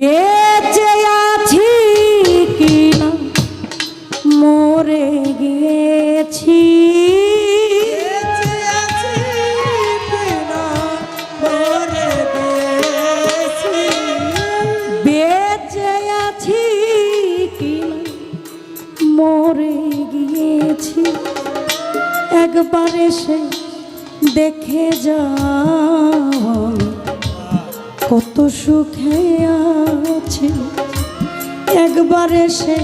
বেঁচে আছি কিনা? মরে গিয়েছি বেঁচে আছি কিনা? মরে গিয়েছি। একবার এসে দেখে আমি কত সুখে আছি। একবার এসে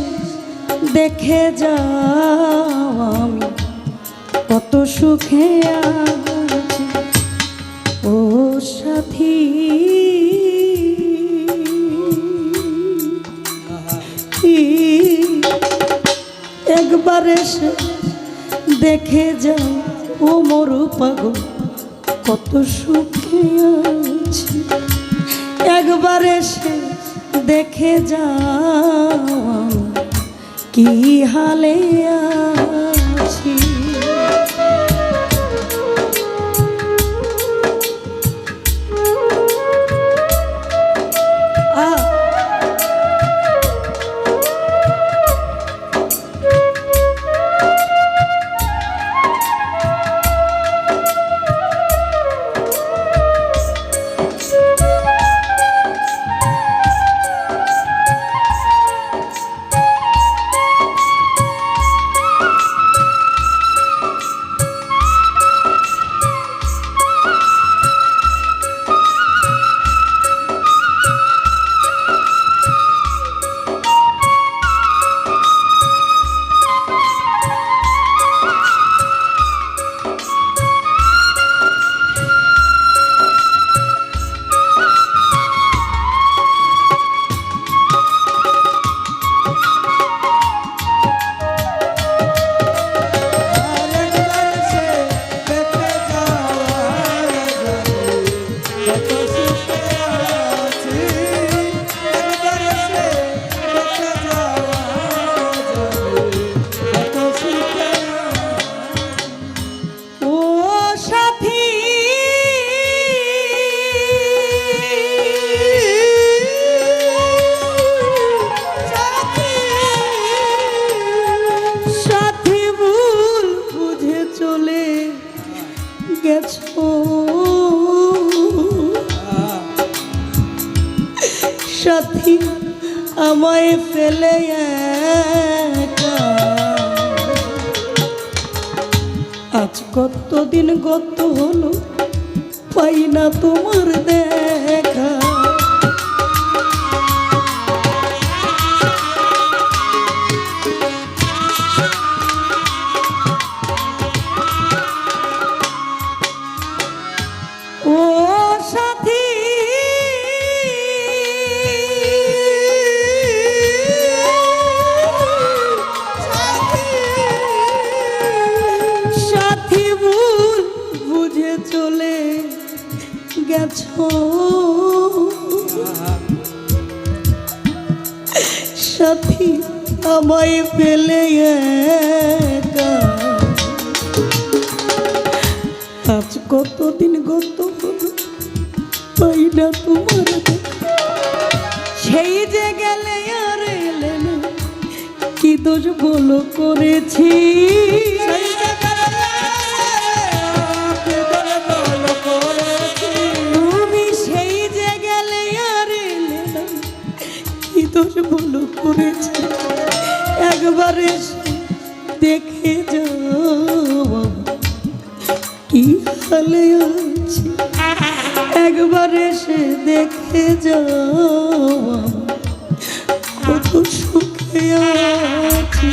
দেখে যাও আমি কত সুখে আছি। ও সাথী। একবার এসে দেখে যাও, ও মরু পাগল, কত সুখে আছি। একবার এসে দেখে যাও কি হালে আছি? সাথী আমায় ফেলে আজ কতদিন গত হলো পাই না তোমার দেখা। আমায় ফেলে আজ কতদিন গত পাই না তোমার সেই যে গেলে আর এলে না কি দোষ বলো করেছি? তুমি সেই যে গেলে আর এলে না কি দোষ বলো করেছি? একবার দেখে যাও কি হলে আছে? একবার এসে দেখে যাও কত সুখে আছি।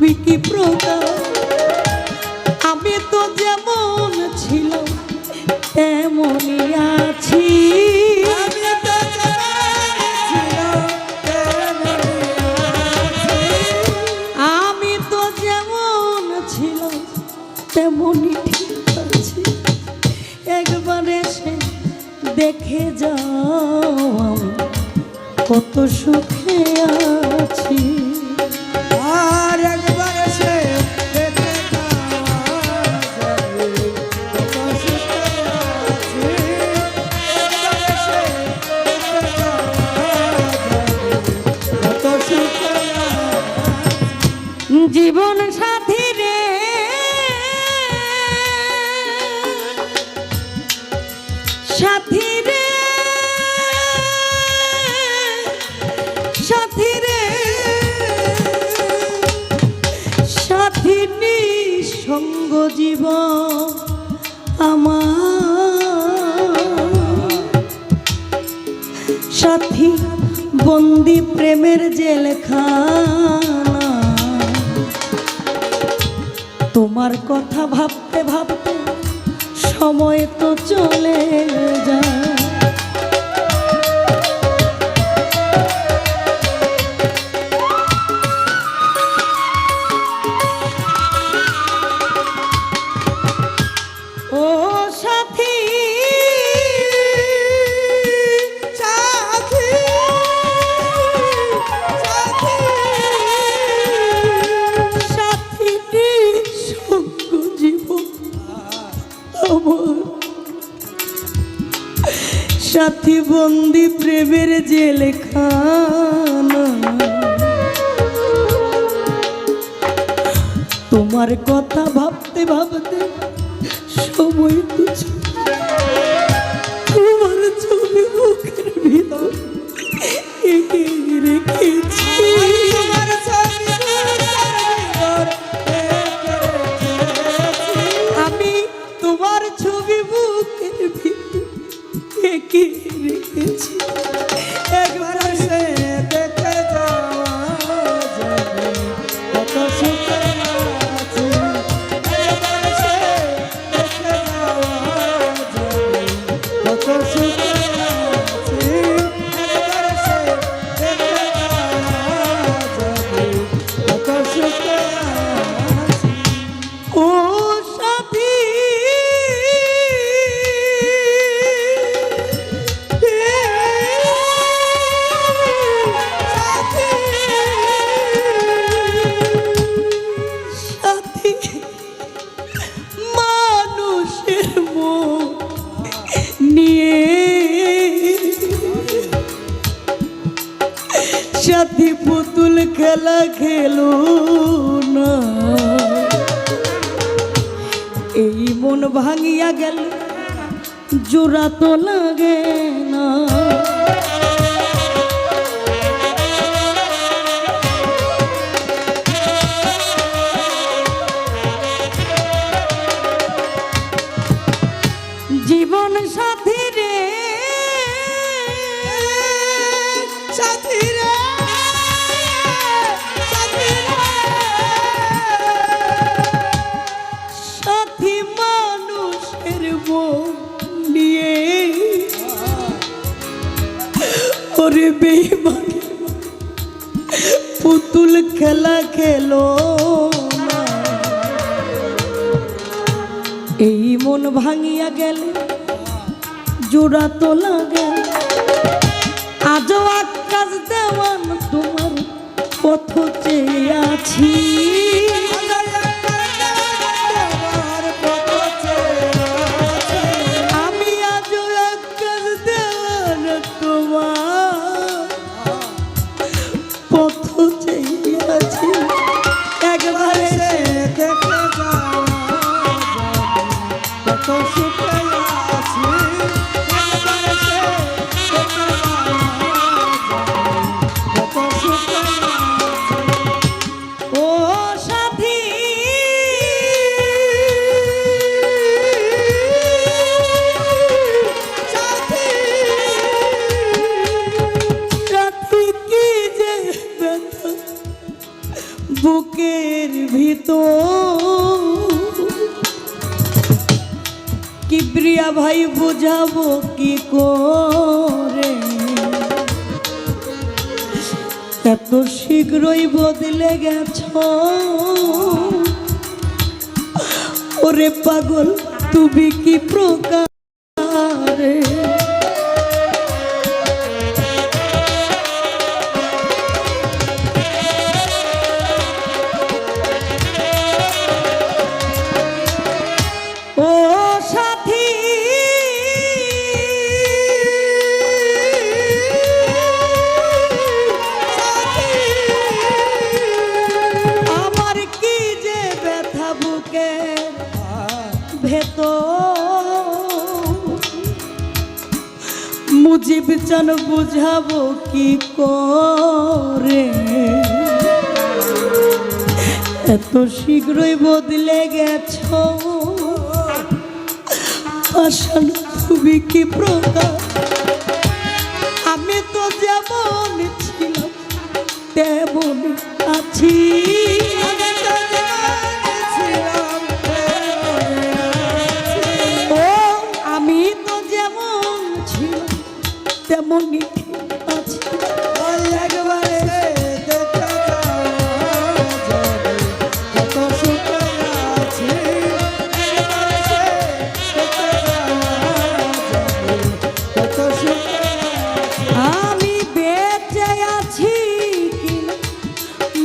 তুমি কি প্রকার আমি তো যেমন ছিলাম, তেমনই আছি। আমি তো যেমন ছিলাম, তেমনই ঠিক আছি। একবার এসে দেখে যাও কত সুখে আছি। জীবন আমার। সাথী বন্দি প্রেমের জেলখানা। তোমার কথা ভাবতে ভাবতে সময় তো চলে যায়। সাথী বন্দি প্রেমের জেলখানা। তোমার কথা ভাবতে ভাবতে সময় তো সাথী পুতুল খেলা খেলো না। এই মন ভাঙিয়া গেল, জোড়া তো লাগে না। জীবন সাথী রে বেইমান পুতুল খেলা খেলো এই মন ভাঙিয়া গেলে জোড়া তো লাগে আজও আকাশ দেওয়ান তোমার পথ চেয়ে আছি। ভিতর কি প্রিয়া ভাই বুঝাবো কি করে এত শীঘ্রই বদলে গেছ ওরে পাগল তুমি কি প্রকার মুজিব চান বুঝাবো কি করে? এত শীঘ্রই বদলে গেছ। আসান তুমি কি প্রকার আমি তো যেমন ছিলাম, তেমন আছি।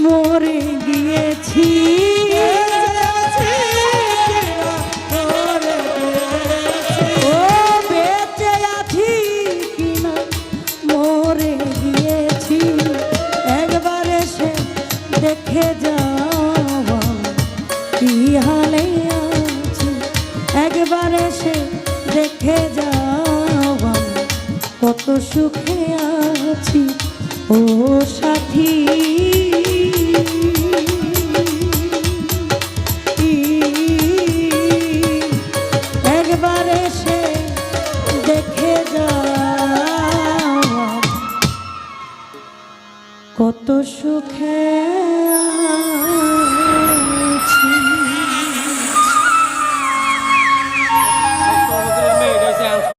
মরে গিয়েছি। দেখে যাওয়া কি হালে আছি? একবার এসে দেখে যাওয়া কত সুখে আছি। ও সাথী।